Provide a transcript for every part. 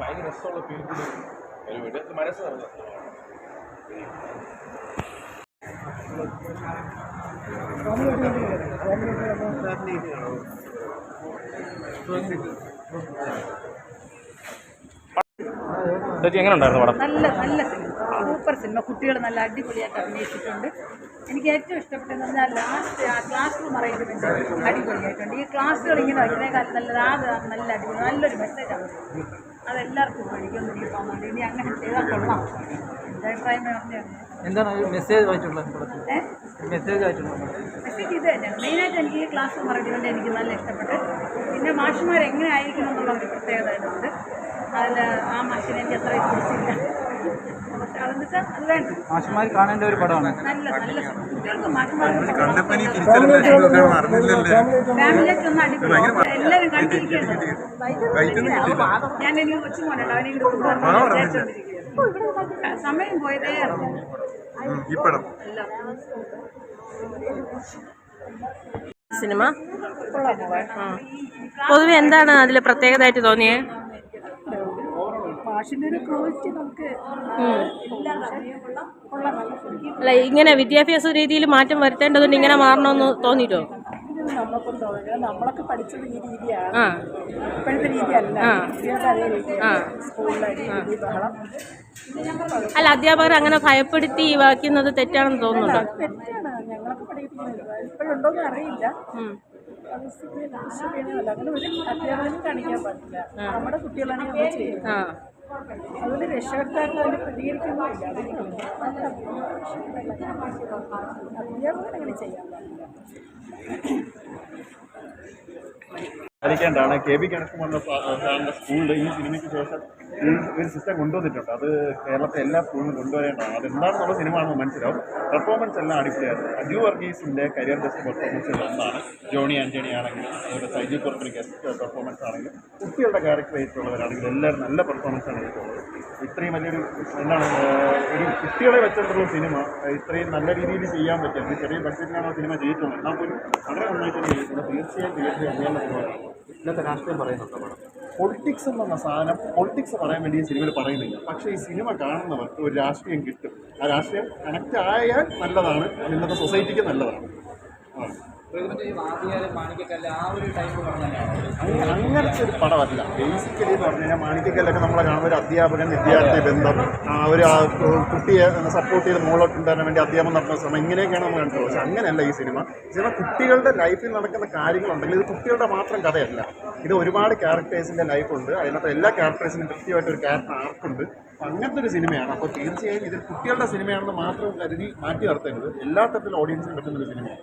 ഭയങ്കര രസമുള്ള ഫീൽ കൂടി ഒരു വീട് മനസ്സ് നിറഞ്ഞ. ചേച്ചി എങ്ങനെ ഉണ്ടായിരുന്നു പടം? നല്ല നല്ല സിനിമ സൂപ്പർ സിനിമ കുട്ടികൾ നല്ല അടിപൊളിയായിട്ട് അഭിനയിച്ചിട്ടുണ്ട്. എനിക്ക് ഏറ്റവും ഇഷ്ടപ്പെട്ടതെന്ന് പറഞ്ഞാൽ ലാസ്റ്റ് ആ ക്ലാസ് റൂം അറേഞ്ച്മെന്റ് അടിപൊളിയായിട്ടുണ്ട്. ഈ ക്ലാസ്സുകൾ ഇങ്ങനെ വയ്ക്കുന്നേക്കാൾ നല്ലത് ആ നല്ല അടിപൊളി നല്ലൊരു മെസ്സേജാണ് അതെല്ലാവർക്കും പഠിക്കുന്നു എനിക്ക് തോന്നുന്നുണ്ട് ഇനി അങ്ങനെ ചെയ്താൽ കൊള്ളാം. എന്റെ അഭിപ്രായം പറഞ്ഞാണ് എന്താണ് മെസ്സേജ് വായിച്ചിട്ടുള്ളത് മെസ്സേജ് ഇത് തന്നെ. മെയിനായിട്ട് എനിക്ക് ഈ ക്ലാസ് പറഞ്ഞുകൊണ്ട് എനിക്ക് നല്ല ഇഷ്ടപ്പെട്ട്. പിന്നെ മാഷുമാർ എങ്ങനെ ആയിരിക്കണം എന്നുള്ള ഒരു പ്രത്യേകത ഉണ്ട് അതിൽ ആ മാഷിനെ എനിക്ക് അത്ര പിടിച്ചില്ല മാഷന്മാർ കാണേണ്ട ഒരു പടമാണ്. സമയം പോയതേ ഈ പടം. സിനിമ? പൊതുവെ എന്താണ് അതിൽ പ്രത്യേകതയായിട്ട് തോന്നിയത് ഒരു നമുക്ക് അല്ല ഇങ്ങനെ വിദ്യാഭ്യാസ രീതിയിൽ മാറ്റം വരുത്തേണ്ടതുകൊണ്ട് ഇങ്ങനെ മാറണമെന്ന് തോന്നിയിട്ടോ? നമുക്കും നമ്മളൊക്കെ പഠിച്ചത് ഈ രീതിയാണ്. ഇപ്പോഴത്തെ രീതിയല്ല. അതേ ബഹളം. അല്ല അധ്യാപകർ അങ്ങനെ ഭയപ്പെടുത്തി വാക്കുന്നത് തെറ്റാണെന്ന് തോന്നുന്നുണ്ടോ? തെറ്റാണ്. ഞങ്ങളൊക്കെ പഠിപ്പിക്കുന്നത്. ഇപ്പോഴുണ്ടോന്ന് അറിയില്ല. അങ്ങനെ ഒരു അധ്യാപകനും കാണിക്കാൻ പാടില്ല നമ്മുടെ കുട്ടികളാണെങ്കിൽ അതുകൊണ്ട് രക്ഷകർത്താക്കൾ അതിന് പ്രതികരിക്കുന്നില്ല അധ്യാപകൻ അങ്ങനെ ചെയ്യാൻ പാടില്ല കെ ബി കണക്കുമല്ല സാറിന്റെ സ്കൂളിൽ ഈ സിനിമയ്ക്ക് ശേഷം ഒരു സിസ്റ്റം കൊണ്ടുവന്നിട്ടുണ്ട്. അത് കേരളത്തെ എല്ലാ സ്കൂളിലും കൊണ്ടുവരേണ്ടതാണ്. അതെന്താണെന്നുള്ള സിനിമ ആണെന്ന് മനസ്സിലാവും. പെർഫോമൻസ് എല്ലാം അടിപൊളിയായിരുന്നു അജു വർഗീസിന്റെ കരിയർ ബെസ്റ്റ് പെർഫോമൻസ് ഒന്നാണ്. ജോണി ആന്റണി ആണെങ്കിലും അതുപോലെ സൈജു കുറുപ്പിന് ഗസ്റ്റ് പെർഫോമൻസ് ആണെങ്കിലും കുട്ടികളുടെ ക്യാരക്ടർ ആയിട്ടുള്ളവരാണെങ്കിലും എല്ലാവരും നല്ല പെർഫോമൻസ് ആണ് ചെയ്തിട്ടുള്ളത് ഇത്രയും വലിയൊരു എന്താണ് ഒരു കുട്ടികളെ വെച്ചിട്ടുള്ള സിനിമ ഇത്രയും നല്ല രീതിയിൽ ചെയ്യാൻ പറ്റും ചെറിയ ബഡ്ജറ്റിലാണ് സിനിമ ചെയ്തിട്ടുള്ളത്. എന്നാൽ പോലും വളരെ നന്നായിട്ട് ചെയ്തിട്ടുണ്ട്. തീർച്ചയായും തീർച്ചയായും ഇന്നത്തെ രാഷ്ട്രീയം പറയുന്നുണ്ടോ പടം പൊളിറ്റിക്സ് എന്ന സാധനം പൊളിറ്റിക്സ് പറയാൻ വേണ്ടി ഈ സിനിമയിൽ പറയുന്നില്ല. പക്ഷേ ഈ സിനിമ കാണുന്നവർക്ക് ഒരു രാഷ്ട്രീയം കിട്ടും. ആ രാഷ്ട്രീയം കണക്റ്റ് ആയാൽ നല്ലതാണ് ഇന്നത്തെ സൊസൈറ്റിക്ക് നല്ലതാണ്. അങ്ങനത്തെ ഒരു പടമല്ല. ബേസിക്കലി എന്ന് പറഞ്ഞു കഴിഞ്ഞാൽ മാണിക്കക്കല്ലൊക്കെ നമ്മളെ കാണുന്ന ഒരു അധ്യാപകൻ വിദ്യാർത്ഥി ബന്ധം. ആ ഒരു കുട്ടിയെ സപ്പോർട്ട് ചെയ്ത് മുകളിലോട്ട് ഉണ്ടാകാൻ വേണ്ടി അധ്യാപനം നടത്തുന്ന ശ്രമം ഇങ്ങനെയൊക്കെയാണ് നമ്മൾ കണ്ടിട്ടുള്ളത് പക്ഷെ അങ്ങനെയല്ല ഈ സിനിമ. സിനിമ കുട്ടികളുടെ ലൈഫിൽ നടക്കുന്ന കാര്യങ്ങളുണ്ടെങ്കിൽ ഇത് കുട്ടികളുടെ മാത്രം കഥയല്ല. ഇത് ഒരുപാട് ക്യാരക്ടേഴ്സിന്റെ ലൈഫുണ്ട് അതിനകത്ത് എല്ലാ ക്യാരക്ടേഴ്സിനും കൃത്യമായിട്ട് ഒരു ക്യാരക്ടർ ആർക്കുണ്ട് അപ്പം അങ്ങനത്തെ ഒരു സിനിമയാണ്. അപ്പോൾ തീർച്ചയായും ഇത് കുട്ടികളുടെ സിനിമയാണെന്ന് മാത്രം കരുതി മാറ്റി നിർത്തരുത്. എല്ലാ തരത്തിലും ഓഡിയൻസിന് പറ്റുന്ന ഒരു സിനിമയാണ്.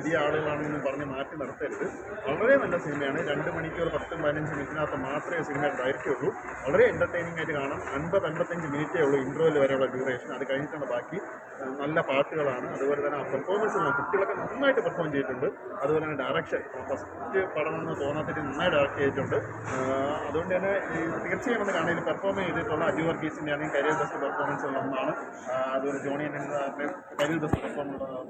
പുതിയ ആളുകളാണെന്ന് പറഞ്ഞ് മാറ്റി നിർത്തരുത്. വളരെ നല്ല സിനിമയാണ്. രണ്ട് മണിക്കൂർ പത്തും പതിനഞ്ച് മിനിറ്റിനകത്ത് മാത്രമേ സിനിമ ദൈർഘ്യമുള്ളൂ വളരെ എന്റർടൈനിങ് ആയിട്ട് കാണാം. അൻപത് അൻപത്തഞ്ച് മിനിറ്റേ ഉള്ളൂ ഇൻട്രോയിൽ വരെയുള്ള ഡ്യൂറേഷൻ അത് കഴിഞ്ഞിട്ടാണ് ബാക്കി നല്ല പാട്ടുകളാണ്. അതുപോലെ തന്നെ ആ പെർഫോമൻസ് കുട്ടികളൊക്കെ നന്നായിട്ട് പെർഫോം ചെയ്തിട്ടുണ്ട്. അതുപോലെ തന്നെ ഡയറക്ഷൻ ഫസ്റ്റ് പടം എന്ന് തോന്നാത്തിട്ട് നന്നായി ഡയറക്റ്റ് ചെയ്തിട്ടുണ്ട്. അതുകൊണ്ട് തന്നെ തീർച്ചയായും ഒന്ന് കാണാൻ പെർഫോം ചെയ്തിട്ടുള്ള അജു വർഗീസിന്റെ ആണെങ്കിൽ കരിയർ ബെസ്റ്റ് പെർഫോമൻസ് ഒന്നാണ്. അതുപോലെ ജോണി കരിയർ ബെസ്റ്റ്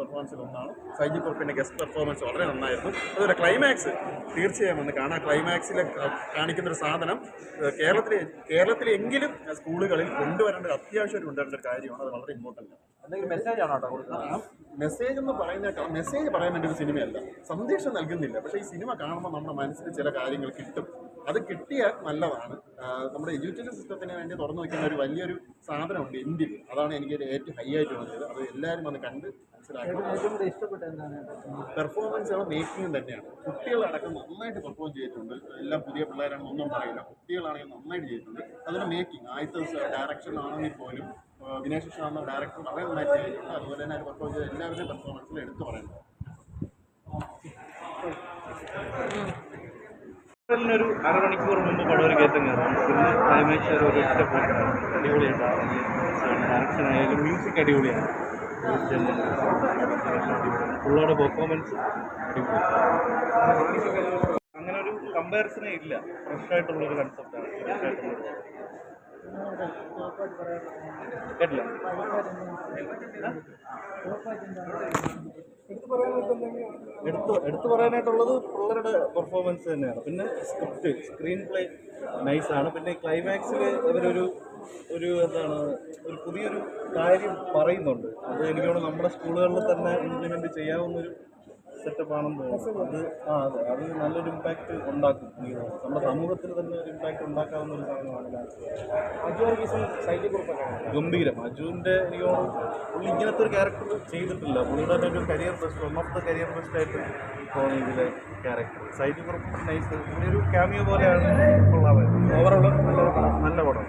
പെർഫോമൻസ് ഒന്നാണ്. സൈജി കുറുപ്പിന്റെ ഗസ്റ്റ് പെർഫോമൻസ് വളരെ നന്നായിരുന്നു. അതുപോലെ ക്ലൈമാക്സ് തീർച്ചയായും ഒന്ന് കാണാം. ക്ലൈമാക്സിൽ കാണിക്കുന്ന ഒരു സാധനം കേരളത്തിലെ കേരളത്തിലെങ്കിലും സ്കൂളുകളിൽ കൊണ്ടുവരേണ്ട ഒരു അത്യാവശ്യമായിട്ട് കൊണ്ടുവരേണ്ട ഒരു കാര്യമാണ്. അത് വളരെ ഇമ്പോർട്ടന്റ് ആണ്. എന്തെങ്കിലും മെസ്സേജ് ആണോ കേട്ടോ കൊടുക്കുന്നത്? മെസ്സേജ് എന്ന് പറയുന്ന മെസ്സേജ് പറയാൻ വേണ്ടി ഒരു സിനിമയല്ല. സന്ദേശം നൽകുന്നില്ല. പക്ഷേ ഈ സിനിമ കാണുമ്പോൾ നമ്മുടെ മനസ്സിൽ ചില കാര്യങ്ങൾ കിട്ടും. അത് കിട്ടിയാൽ നല്ലതാണ്. നമ്മുടെ എഡ്യൂക്കേഷൻ സിസ്റ്റത്തിന് വേണ്ടി തുറന്നു വയ്ക്കുന്ന ഒരു വലിയൊരു സാധനമുണ്ട് ഇന്ത്യയിൽ. അതാണ് എനിക്ക് ഏറ്റവും ഹൈ ആയിട്ട് തോന്നിയത് അത് എല്ലാവരും വന്ന് കണ്ട് മനസ്സിലാക്കുന്നത് പെർഫോമൻസുകളും മേക്കിങ്ങും തന്നെയാണ്. കുട്ടികളടക്കം നന്നായിട്ട് പെർഫോം ചെയ്തിട്ടുണ്ട്. എല്ലാം പുതിയ പിള്ളേരാണ് ഒന്നും പറയില്ല. കുട്ടികളാണെങ്കിൽ നന്നായിട്ട് ചെയ്തിട്ടുണ്ട്. അതിന് മേക്കിംഗ് ആദ്യത്തെ ഡയറക്ഷനിലാണെങ്കിൽ പോലും വിനേഷ് ശർമ്മ ഡയറക്ടർ വളരെ നന്നായിട്ട് ചെയ്തിട്ടുണ്ട്. അതുപോലെ തന്നെ പെർഫോം ചെയ്ത എല്ലാവരുടെയും പെർഫോമൻസിൽ എടുത്തു പറയുന്നത് ഒരു അരമണിക്കൂർ മുമ്പ് പടം ഒരു കയറ്റം കയറാം പിന്നെ ക്ലൈമാക്സ് ഒരു ഒരൊറ്റ പോയിട്ടാണ് അടിപൊളിയായിട്ടാണ് ഡയറക്ഷൻ ആയാലും മ്യൂസിക് അടിപൊളിയാണ്. പുള്ളയുടെ പെർഫോമൻസ് അങ്ങനെ ഒരു കമ്പാരിസണേ ഇല്ല. ഫ്രഷ് ആയിട്ടുള്ള ഒരു കൺസെപ്റ്റാണ് ഫ്രഷ് ആയിട്ടുള്ള കേട്ടില്ല? എടുത്തു എടുത്തു പറയാനായിട്ടുള്ളത് പിള്ളേരുടെ പെർഫോമൻസ് തന്നെയാണ്. പിന്നെ സ്ക്രിപ്റ്റ് സ്ക്രീൻ പ്ലേ നൈസാണ് പിന്നെ ക്ലൈമാക്സിൽ ഇവരൊരു ഒരു എന്താണ് ഒരു പുതിയൊരു കാര്യം പറയുന്നുണ്ട്. അത് എനിക്ക് തോന്നുന്നു നമ്മുടെ സ്കൂളുകളിൽ തന്നെ ഇംപ്ലിമെന്റ് ചെയ്യാവുന്നൊരു സെറ്റപ്പ് ആണെന്ന് തോന്നുന്നു. അത്. ആ അതെ. അത് നല്ലൊരു ഇമ്പാക്റ്റ് ഉണ്ടാക്കും. നമ്മുടെ സമൂഹത്തിൽ തന്നെ ഒരു ഇമ്പാക്റ്റ് ഉണ്ടാക്കാവുന്ന ഒരു സാധനമാണ് ഗംഭീരം. അജുവിന്റെ എനിക്ക് തോന്നുന്നു പുള്ളി ഇങ്ങനത്തെ ഒരു ക്യാരക്ടർ ചെയ്തിട്ടില്ല. പുള്ളിയുടെ തന്നെ ഒരു career best one of the career best ആയിട്ട് തോന്നി ഇതിലെ ക്യാരക്ടർ സൈജു കുറപ്പ് നൈസ് ഒരു ക്യാമിയോ പോലെയാണ്. കൊള്ളാമായിരുന്നു. ഓവറോൾ നല്ല നല്ല പടം.